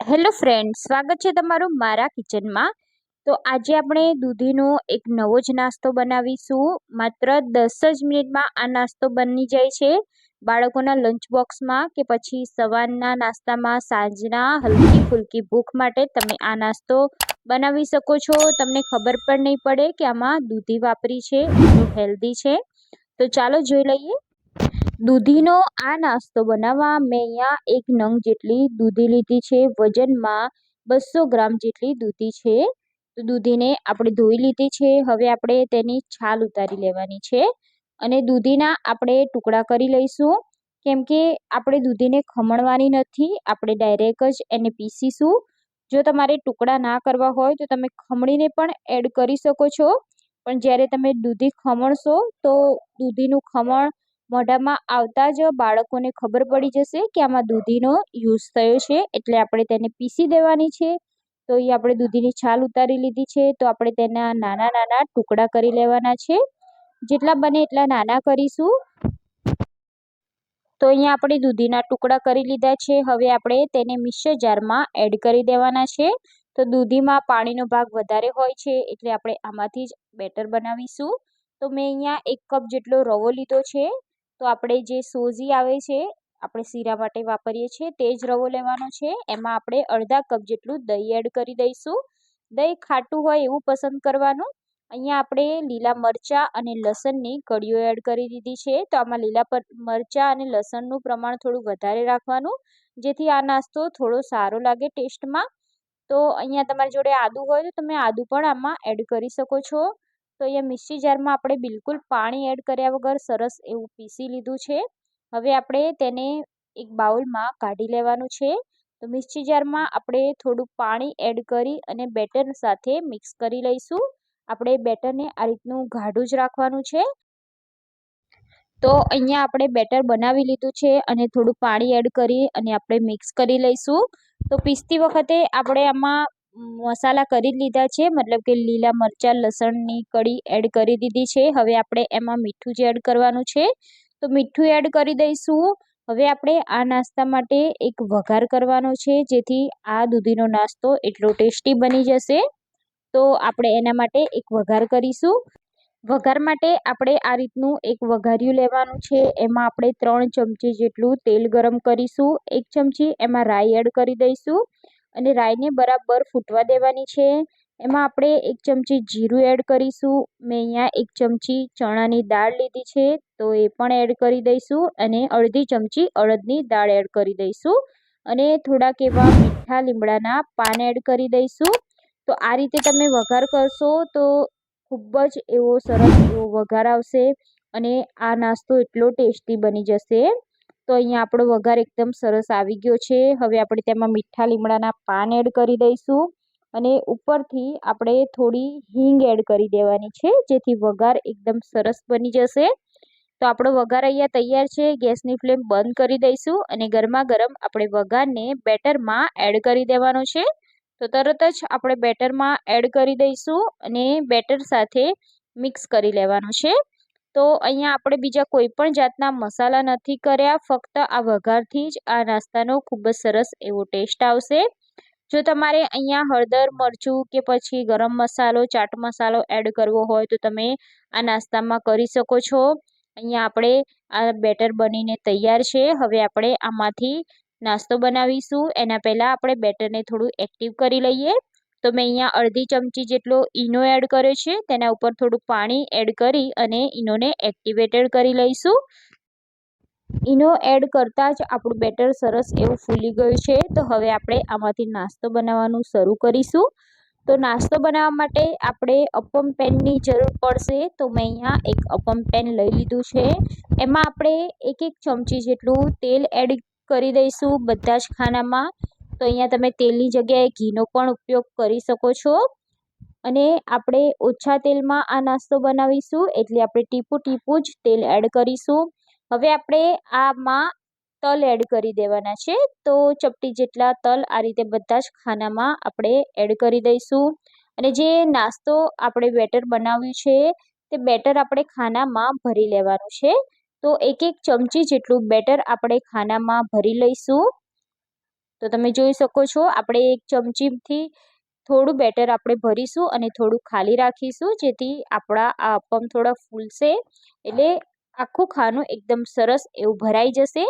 Hello friend સ્વાગત છે તમારું મારા કિચનમાં તો આજે આપણે દૂધીનો એક નવો જ નાસ્તો બનાવીશું. માત્ર દસ જ મિનિટમાં આ નાસ્તો બની જાય છે. બાળકોના લંચ બોક્સમાં કે પછી સવારના નાસ્તામાં સાંજના હલકી ફુલકી ભૂખ માટે તમે આ નાસ્તો બનાવી શકો છો. તમને ખબર પણ નહીં પડે કે આમાં દૂધી વાપરી છે હેલ્ધી છે. તો ચાલો જોઈ લઈએ. દૂધીનો આ નાસ્તો બનાવવા મેં અહીંયા એક નંગ જેટલી દૂધી લીધી છે. વજનમાં બસો ગ્રામ જેટલી દૂધી છે. તો દૂધીને આપણે ધોઈ લીધી છે. હવે આપણે તેની છાલ ઉતારી લેવાની છે અને દૂધીના આપણે ટુકડા કરી લઈશું. કેમ કે આપણે દૂધીને ખમણવાની નથી. આપણે ડાયરેક્ટ જ એને પીસીશું. જો તમારે ટુકડા ના કરવા હોય તો તમે ખમણીને પણ એડ કરી શકો છો. પણ જ્યારે તમે દૂધી ખમણશો તો દૂધીનું ખમણ મોઢામાં આવતા જ બાળકોને ખબર પડી જશે કે આમાં દૂધીનો યુઝ થયો છે. એટલે આપણે તેને પીસી દેવાની છે. તો એ આપણે દૂધીની છાલ ઉતારી લીધી છે. તો આપણે તેના નાના નાના ટુકડા કરી લેવાના છે. જેટલા બને એટલા નાના કરીશું. તો અહીંયા આપણે દૂધીના ટુકડા કરી લીધા છે. હવે આપણે તેને મિક્સર જારમાં એડ કરી દેવાના છે. તો દૂધીમાં પાણીનો ભાગ વધારે હોય છે. એટલે આપણે આમાંથી જ બેટર બનાવીશું. તો મેં અહીંયા એક કપ જેટલો રવો લીધો છે. તો આપણે જે સોજી આવે છે, આપણે શીરા માટે વાપરીએ છીએ, તે જ રવો લેવાનો છે. એમાં આપણે અડધા કપ જેટલું દહીં એડ કરી દઈશું. દહીં ખાટું હોય એવું પસંદ કરવાનું. અહીંયા આપણે લીલા મરચાં અને લસણની કળીઓ એડ કરી દીધી છે. તો આમાં લીલા મરચાં અને લસણનું પ્રમાણ થોડું વધારે રાખવાનું. જેથી આ નાસ્તો થોડો સારો લાગે ટેસ્ટમાં. તો અહીંયા તમારી જોડે આદું હોય તો તમે આદું પણ આમાં એડ કરી શકો છો. તો અહીંયા મિક્સી જારમાં આપણે બિલકુલ પાણી એડ કર્યા વગર સરસ એવું પીસી લીધું છે. હવે આપણે તેને એક બાઉલમાં કાઢી લેવાનું છે. તો મિક્સી જારમાં આપણે થોડું પાણી એડ કરી અને બેટર સાથે મિક્સ કરી લઈશું. આપણે બેટરને આ રીતનું ગાઢું જ રાખવાનું છે. તો અહીંયા આપણે બેટર બનાવી લીધું છે અને થોડું પાણી એડ કરી અને આપણે મિક્સ કરી લઈશું. તો પીસતી વખતે આપણે આમાં મસાલા કરી લીધા છે. મતલબ કે લીલા મરચાં, લસણની કળી એડ કરી દીધી છે. હવે આપણે એમાં મીઠું જ એડ કરવાનું છે. તો મીઠું એડ કરી દઈશું. હવે આપણે આ નાસ્તા માટે એક વઘાર કરવાનો છે, જેથી આ દૂધીનો નાસ્તો એટલો ટેસ્ટી બની જશે. તો આપણે એના માટે એક વઘાર કરીશું. વઘાર માટે આપણે આ રીતનું એક વઘાર્યું લેવાનું છે. એમાં આપણે ત્રણ ચમચી જેટલું તેલ ગરમ કરીશું. એક ચમચી એમાં રાઈ એડ કરી દઈશું. અને રાઈને બરાબર ફૂટવા દેવાની છે. એમાં આપણે એક ચમચી જીરું એડ કરીશું. મેં અહીંયા એક ચમચી ચણાની દાળ લીધી છે, તો એ પણ એડ કરી દઈશું અને અડધી ચમચી અડદની દાળ એડ કરી દઈશું. અને થોડાક એવા મીઠા લીમડાના પાન એડ કરી દઈશું. તો આ રીતે તમે વઘાર કરશો તો ખૂબ જ એવો સરસ એવો વઘાર આવશે અને આ નાસ્તો એટલો ટેસ્ટી બની જશે. તો અહીંયા આપણો વઘાર એકદમ સરસ આવી ગયો છે. હવે આપણે તેમાં મીઠા લીમડાના પાન એડ કરી દઈશું અને ઉપરથી આપણે થોડી હિંગ એડ કરી દેવાની છે, જેથી વઘાર એકદમ સરસ બની જશે. તો આપણો વઘાર અહીંયા તૈયાર છે. ગેસની ફ્લેમ બંધ કરી દઈશું અને ગરમા ગરમ આપણે વઘારને બેટરમાં એડ કરી દેવાનો છે. તો તરત જ આપણે બેટરમાં એડ કરી દઈશું અને બેટર સાથે મિક્સ કરી લેવાનું છે. તો અહીંયા આપણે બીજા કોઈ પણ જાતના મસાલા નથી કર્યા, ફક્ત આ વઘારથી જ આ નાસ્તાનો ખૂબ જ સરસ એવો ટેસ્ટ આવશે. જો તમારે અહીંયા હળદર, મરચું કે પછી ગરમ મસાલો, ચાટ મસાલો એડ કરવો હોય તો તમે આ નાસ્તામાં કરી શકો છો. અહીંયા આપણે આ બેટર બનીને તૈયાર છે. હવે આપણે આમાંથી નાસ્તો બનાવીશું. એના પહેલાં આપણે બેટરને થોડું એક્ટિવ કરી લઈએ. તો મેં અહીંયા અડધી ચમચી જેટલો ઈનો એડ કર્યો છે, તેના ઉપર થોડું પાણી એડ કરી અને ઈનોને એક્ટિવેટેડ કરી લઈશું. ઈનો એડ કરતાં જ આપણું બેટર સરસ એવું ફૂલી ગયું છે, તો હવે આપણે આમાંથી નાસ્તો બનાવવાનું શરૂ કરીશું. તો નાસ્તો બનાવવા માટે આપણે અપમ પેનની જરૂર પડશે, તો મેં અહીંયા એક અપમ પેન લઈ લીધું છે. એમાં આપણે એક એક ચમચી જેટલું તેલ એડ કરી દઈશું, બધા જ ખાનામાં. તો અહીંયા તમે તેલની જગ્યાએ ઘીનો પણ ઉપયોગ કરી શકો છો. અને આપણે ઓછા તેલમાં આ નાસ્તો બનાવીશું, એટલે આપણે ટીપું ટીપું જ તેલ એડ કરીશું. હવે આપણે આમાં તલ એડ કરી દેવાના છે, તો ચપટી જેટલા તલ આ રીતે બધા જ ખાનામાં આપણે એડ કરી દઈશું. અને જે નાસ્તો આપણે બેટર બનાવ્યું છે, તે બેટર આપણે ખાનામાં ભરી લેવાનું છે. તો એક એક ચમચી જેટલું બેટર આપણે ખાનામાં ભરી લઈશું. તો તમે જોઈ શકો છો, આપણે એક ચમચીથી થોડું બેટર આપણે ભરીશું અને થોડું ખાલી રાખીશું, જેથી આપણા આ અપમ થોડા ફૂલશે. એટલે આખું ખાનું એકદમ સરસ એવું ભરાઈ જશે.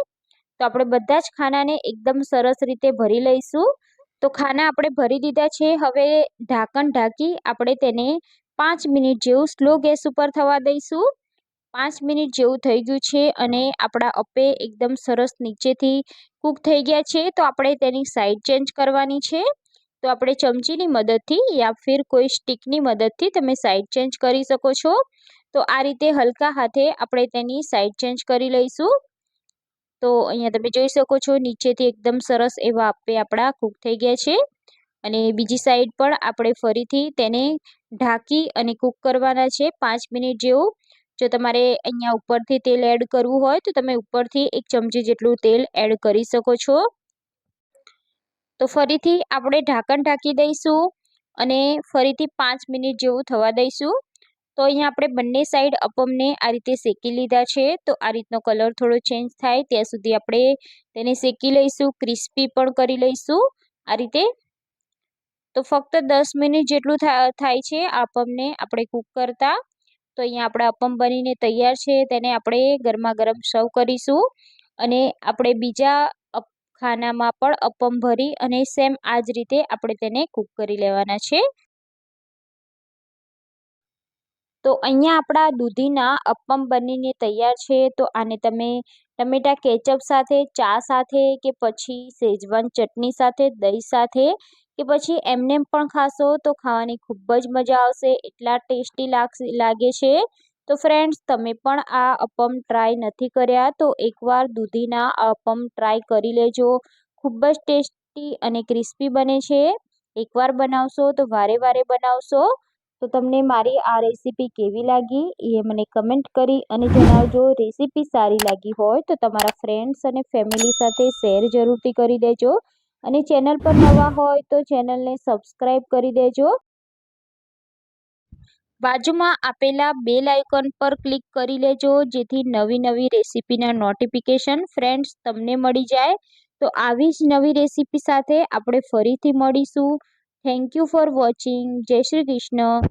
તો આપણે બધા જ ખાનાને એકદમ સરસ રીતે ભરી લઈશું. તો ખાના આપણે ભરી દીધા છે, હવે ઢાંકણ ઢાંકી આપણે તેને પાંચ મિનિટ જેવું સ્લો ગેસ ઉપર થવા દઈશું. પાંચ મિનિટ જેવું થઈ ગયું છે અને આપણા અપે એકદમ સરસ નીચેથી કૂક થઈ ગયા છે, તો આપણે તેની સાઈડ ચેન્જ કરવાની છે. તો આપણે ચમચીની મદદથી યા ફિર કોઈ સ્ટીકની મદદથી તમે સાઈડ ચેન્જ કરી શકો છો. તો આ રીતે હલકા હાથે આપણે તેની સાઈડ ચેન્જ કરી લઈશું. તો અહીંયા તમે જોઈ શકો છો નીચેથી એકદમ સરસ એવા આપે આપણા કૂક થઈ ગયા છે. અને બીજી સાઈડ પણ આપણે ફરીથી તેને ઢાંકી અને કૂક કરવાના છે પાંચ મિનિટ જેવું. જો તમારે અહીંયા ઉપરથી તેલ એડ કરવું હોય, તો તમે ઉપરથી એક ચમચી જેટલું તેલ એડ કરી શકો છો. તો ફરીથી આપણે ઢાંકણ ઢાંકી દઈશું અને ફરીથી પાંચ મિનિટ જેવું થવા દઈશું. તો અહીંયા આપણે બંને સાઈડ અપમને આ રીતે શેકી લીધા છે. તો આ રીતનો કલર થોડો ચેન્જ થાય, ત્યાં સુધી આપણે તેને શેકી લઈશું ક્રિસ્પી પણ કરી લઈશું આ રીતે. તો ફક્ત દસ મિનિટ જેટલું થાય છે અપમને આપણે કૂક કરતા. તો અહીંયા આપણા અપમ બનીને તૈયાર છે. તેને આપણે ગરમા ગરમ સર્વ કરીશું અને આપણે બીજા ખાનામાં પણ અપમ ભરી અને સેમ આ જ રીતે આપણે તેને કૂક કરી લેવાના છે. તો અહીંયા આપણા દૂધીના અપમ બનીને તૈયાર છે. તો આને તમે ટમેટા કેચઅપ સાથે, ચા સાથે કે પછી શેજવાન ચટણી સાથે, દહીં સાથે કે પછી એમને પણ ખાશો તો ખાવાની ખૂબ જ મજા આવશે, એટલા ટેસ્ટી લાગે છે. તો ફ્રેન્ડ્સ તમે પણ આ અપમ ટ્રાય નથી કર્યા, તો એકવાર દૂધીના અપમ ટ્રાય કરી લેજો. ખૂબ જ ટેસ્ટી અને ક્રિસ્પી બને છે. એકવાર બનાવશો તો વારે વારે બનાવશો. તો તમને મારી આ રેસીપી કેવી લાગી એ મને કમેન્ટ કરી અને જણાવજો. રેસીપી સારી લાગી હોય તો તમારા ફ્રેન્ડ્સ અને ફેમિલી સાથે શેર જરૂરથી કરી દેજો. અને ચેનલ પર નવા હોય તો ચેનલને સબસ્ક્રાઈબ કરી દેજો. બાજુમાં આપેલા બેલ આઇકન પર ક્લિક કરી લેજો, જેથી નવી નવી રેસીપીના નોટિફિકેશન ફ્રેન્ડ્સ તમને મળી જાય. તો આવી જ નવી રેસીપી સાથે આપણે ફરીથી મળીશું. Thank you for watching. જય શ્રી કૃષ્ણ.